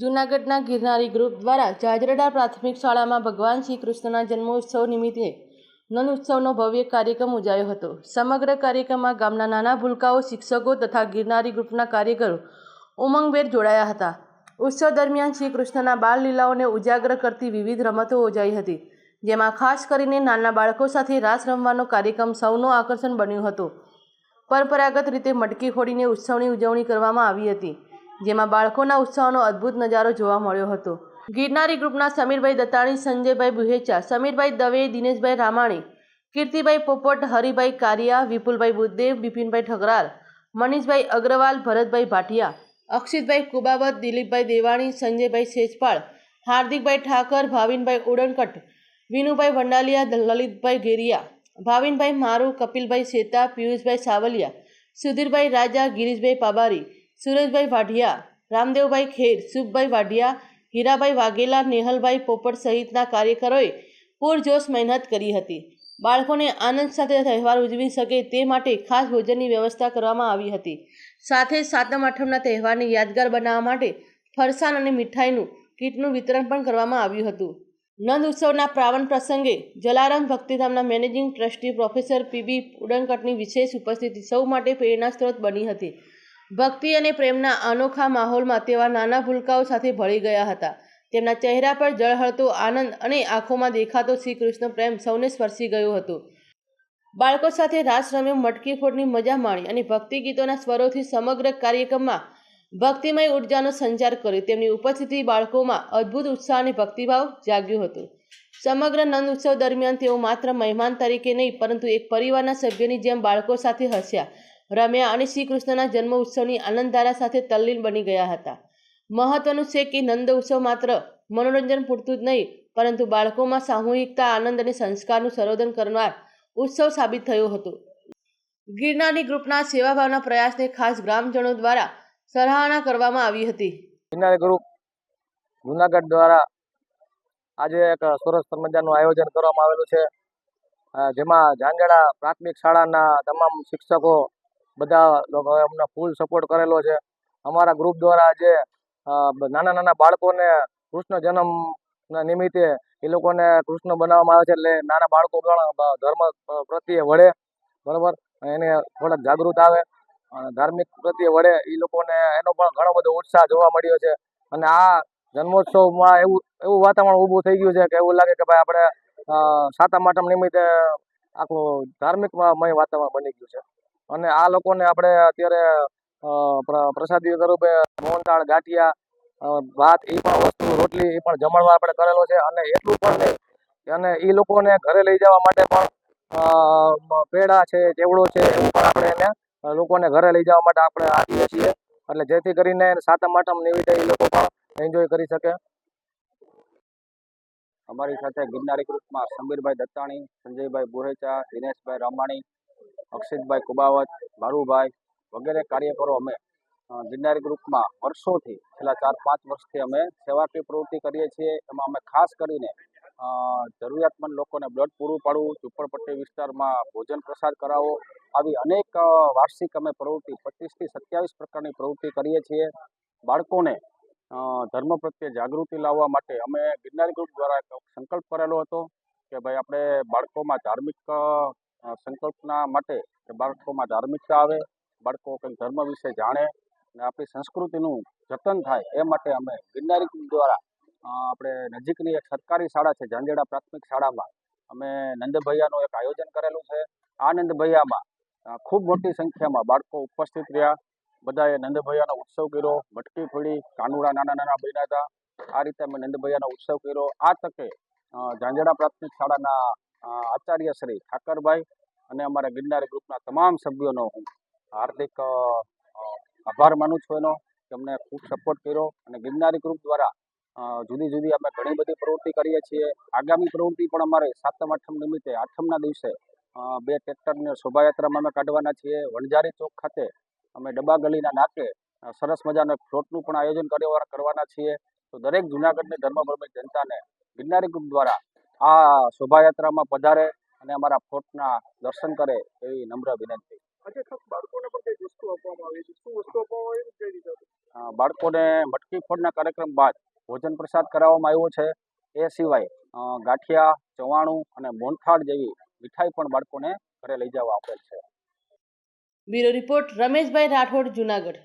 જૂનાગઢના ગિરનારી ગ્રુપ દ્વારા જાજરડા પ્રાથમિક શાળામાં ભગવાન શ્રી કૃષ્ણના જન્મોત્સવ નિમિત્તે નન ઉત્સવનો ભવ્ય કાર્યક્રમ ઉજાયો હતો. સમગ્ર કાર્યક્રમમાં ગામના નાના ભૂલકાઓ, શિક્ષકો તથા ગિરનારી ગ્રુપના કાર્યકરો ઉમંગભેર જોડાયા હતા. ઉત્સવ દરમિયાન શ્રી કૃષ્ણના બાળ લીલાઓને ઉજાગર કરતી વિવિધ રમતો યોજાઈ હતી, જેમાં ખાસ કરીને નાના બાળકો સાથે રાસ રમવાનો કાર્યક્રમ સૌનું આકર્ષણ બન્યું હતું. પરંપરાગત રીતે મટકી ફોડીને ઉત્સવની ઉજવણી કરવામાં આવી હતી. જેમાં બાળકોના ઉત્સાહનો અદ્ભુત નજારો જોવા મળ્યો હતો. ગિરનારી ગ્રુપના સમીરભાઈ દત્તાણી, સંજયભાઈ બુહેચા સમીરભાઈ દવે, દિનેશભાઈ રામાણી, કીર્તિભાઈ પોપટ, હરિભાઈ કારિયા, વિપુલભાઈ બુદ્દેવ બિપિનભાઈ ઠગરાલ, મનીષભાઈ અગ્રવાલ, ભરતભાઈ ભાટિયા, અક્ષિતભાઈ કુબાવત, દિલીપભાઈ દેવાણી, સંજયભાઈ સેજપાળ, હાર્દિકભાઈ ઠાકર, ભાવિનભાઈ ઉડનકટ, વિનુભાઈ વંડાલિયા, લલિતભાઈ ગેરિયા, ભાવિનભાઈ મારુ, કપિલભાઈ શેતા પિયુષભાઈ સાવલિયા, સુધીરભાઈ રાજા, ગિરીશભાઈ પાબારી સુરેશભાઈ વાઢિયા, રામદેવભાઈ ખેર, સુખભાઈ વાઢિયા હીરાભાઈ વાઘેલા, નેહલભાઈ પોપટ સહિતના કાર્યકરોએ પૂરજોશ મહેનત કરી હતી. બાળકોને આનંદ સાથે તહેવાર ઉજવી શકે તે માટે ખાસ ભોજનની વ્યવસ્થા કરવામાં આવી હતી. સાથે સાતમ આઠમના તહેવારને યાદગાર બનાવવા માટે ફરસાણ અને મીઠાઈનું કીટનું વિતરણ પણ કરવામાં આવ્યું હતું. નંદ ઉત્સવના પ્રાવણ પ્રસંગે જલારામ ભક્તિધામના મેનેજિંગ ટ્રસ્ટી પ્રોફેસર પીબી ઉડનકટની વિશેષ ઉપસ્થિતિ સૌ માટે પ્રેરણા સ્ત્રોત બની હતી. ભક્તિ અને પ્રેમના અનોખા માહોલમાં તેવા નાના ભૂલકાઓ સાથે ભળી ગયા હતા. તેમના ચહેરા પર જળહળતો આનંદ અને આંખોમાં દેખાતો શ્રી કૃષ્ણ પ્રેમ સૌને સ્પર્શી ગયો હતો. બાળકો સાથે રાસ રમ્યો, મટકી ફોડની મજા માણી અને ભક્તિ ગીતોના સ્વરોથી સમગ્ર કાર્યક્રમમાં ભક્તિમય ઉર્જાનો સંચાર કર્યો. તેમની ઉપસ્થિતિ બાળકોમાં અદ્ભુત ઉત્સાહ અને ભક્તિભાવ જાગ્યો હતો. સમગ્ર નંદ ઉત્સવ દરમિયાન તેઓ માત્ર મહેમાન તરીકે નહીં, પરંતુ એક પરિવારના સભ્યની જેમ બાળકો સાથે હસ્યા. રમ્યા અને શ્રી કૃષ્ણના જન્મ ઉત્સવની આનંદધારા સાથે તલ્લીન બની ગયા હતા. મહત્વનું છે કે નંદ ઉત્સવ માત્ર મનોરંજન પૂરતું જ નહીં, પરંતુ બાળકોમાં સામૂહિકતા, આનંદ અને સંસ્કારનું સર્વોધન કરનાર ઉત્સવ સાબિત થયો હતો. ગિરનારી ગ્રુપના સેવાભાવના પ્રયાસને ખાસ ગ્રામજનો દ્વારા સરાહના કરવામાં આવી હતી. ગિરનારી ગ્રુપ જુનાગઢ દ્વારા આજે એક સરસ મજાનું આયોજન કરવામાં આવેલું છે. જેમાં ઝાંઝડા પ્રાથમિક શાળાના તમામ શિક્ષકો બધા લોકો અમને ફૂલ સપોર્ટ કરેલો છે. અમારા ગ્રુપ દ્વારા જે નાના નાના બાળકોને કૃષ્ણ જન્મ નિમિત્તે એ લોકોને કૃષ્ણ બનાવવામાં આવે છે એટલે નાના બાળકો પણ ધર્મ પ્રત્યે વળે, બરાબર? એને થોડાક જાગૃત આવે ધાર્મિક પ્રત્યે વળે એ લોકોને એનો પણ ઘણો બધો ઉત્સાહ જોવા મળ્યો છે. અને આ જન્મોત્સવમાં એવું એવું વાતાવરણ ઊભું થઈ ગયું છે કે એવું લાગે કે ભાઈ આપણે સાતમ આઠમ નિમિત્તે આખું ધાર્મિકમય વાતાવરણ બની ગયું છે. અને આ લોકોને આપણે અત્યારે પ્રસાદી સ્વરૂપે મોહનથાળ ગાંઠિયા ભાત એ પણ વસ્તુ, રોટલી એ પણ જમણવાર આપણે કરેલો છે. અને એટલું પણ અને એ લોકોને ઘરે લઈ જવા માટે પણ પેડા છે, ચેવડો છે, એવું પણ આપણે એને લોકોને ઘરે લઈ જવા માટે આપણે આપીએ છીએ. એટલે જેથી કરીને સાતમ, આઠમ નિમિત્તે એ લોકો પણ એન્જોય કરી શકે. અમારી સાથે ગિરનારી ગ્રુપમાં સમીરભાઈ દત્તાણી, સંજયભાઈ બુરેચા દિનેશભાઈ રામાણી અક્ષિતભાઈ કુબાવત ભારુભાઈ વગેરે કાર્યકરો અમે ગિરનારી ગ્રુપમાં વર્ષોથી, છેલ્લા ચાર પાંચ વર્ષથી અમે સેવાકીય પ્રવૃત્તિ કરીએ છીએ. એમાં અમે ખાસ કરીને જરૂરિયાતમંદ લોકોને બ્લડ પૂરું પાડવું, ઝુંપડપટ્ટી વિસ્તારમાં ભોજન પ્રસાદ કરાવવો, આવી અનેક વાર્ષિક અમે પ્રવૃત્તિ, પચીસથી સત્યાવીસ પ્રકારની પ્રવૃત્તિ કરીએ છીએ. બાળકોને ધર્મ પ્રત્યે જાગૃતિ લાવવા માટે અમે ગિરનારી ગ્રુપ દ્વારા સંકલ્પ કરેલો હતો કે ભાઈ આપણે બાળકોમાં ધાર્મિક સંકલ્પના માટે કે બાળકોમાં ધાર્મિકતા આવે બાળકો કંઈક ધર્મ વિશે જાણે અને આપણી સંસ્કૃતિનું જતન થાય એ માટે અમે ગિરનારી દ્વારા આપણે નજીકની એક સરકારી શાળા છે ઝાંઝેડા પ્રાથમિક શાળામાં અમે નંદભૈયાનું એક આયોજન કરેલું છે. આ નંદભૈયામાં ખૂબ મોટી સંખ્યામાં બાળકો ઉપસ્થિત રહ્યા. બધાએ નંદભૈયાનો ઉત્સવ કર્યો મટકી ફોડી કાનુડા નાના નાના બન્યા હતા. આ રીતે અમે નંદભૈયાનો ઉત્સવ કર્યો. આ તકે અ, પ્રાથમિક શાળાના આચાર્ય શ્રી ઠાકરભાઈ અને અમારા ગિરનારી ગ્રુપના તમામ સભ્યોનો હું હાર્દિક આભાર માનું છું એનો કે ખૂબ સપોર્ટ કર્યો અને ગિરનારી ગ્રુપ દ્વારા જુદી જુદી અમે ઘણી બધી પ્રવૃત્તિ કરીએ છીએ. આગામી પ્રવૃત્તિ પણ અમારે સાતમ આઠમ નિમિત્તે, આઠમના દિવસે બે ટ્રેક્ટરની શોભાયાત્રામાં અમે કાઢવાના છીએ. વણઝારી ચોક ખાતે અમે ડબ્બા ગલીના નાકે સરસ મજાનો ફ્લોટનું પણ આયોજન કરવા કરવાના છીએ. તો દરેક જૂનાગઢની ધર્મભૂમિ જનતાને ગિરનારી ગ્રુપ દ્વારા આ શોભાયાત્રામાં પધારે અને અમારા ફોર્ટના દર્શન કરે એવી નમ્ર વિનંતી. બાળકોને મટકી ફોડના કાર્યક્રમ બાદ ભોજન પ્રસાદ કરાવવામાં આવ્યો છે. એ સિવાય ગાંઠિયા ચવાણું અને મોહનથાળ જેવી મીઠાઈ પણ બાળકોને ઘરે લઈ જવા આપેલ છે. Bureau report Rameshbhai Rathod Junagadh.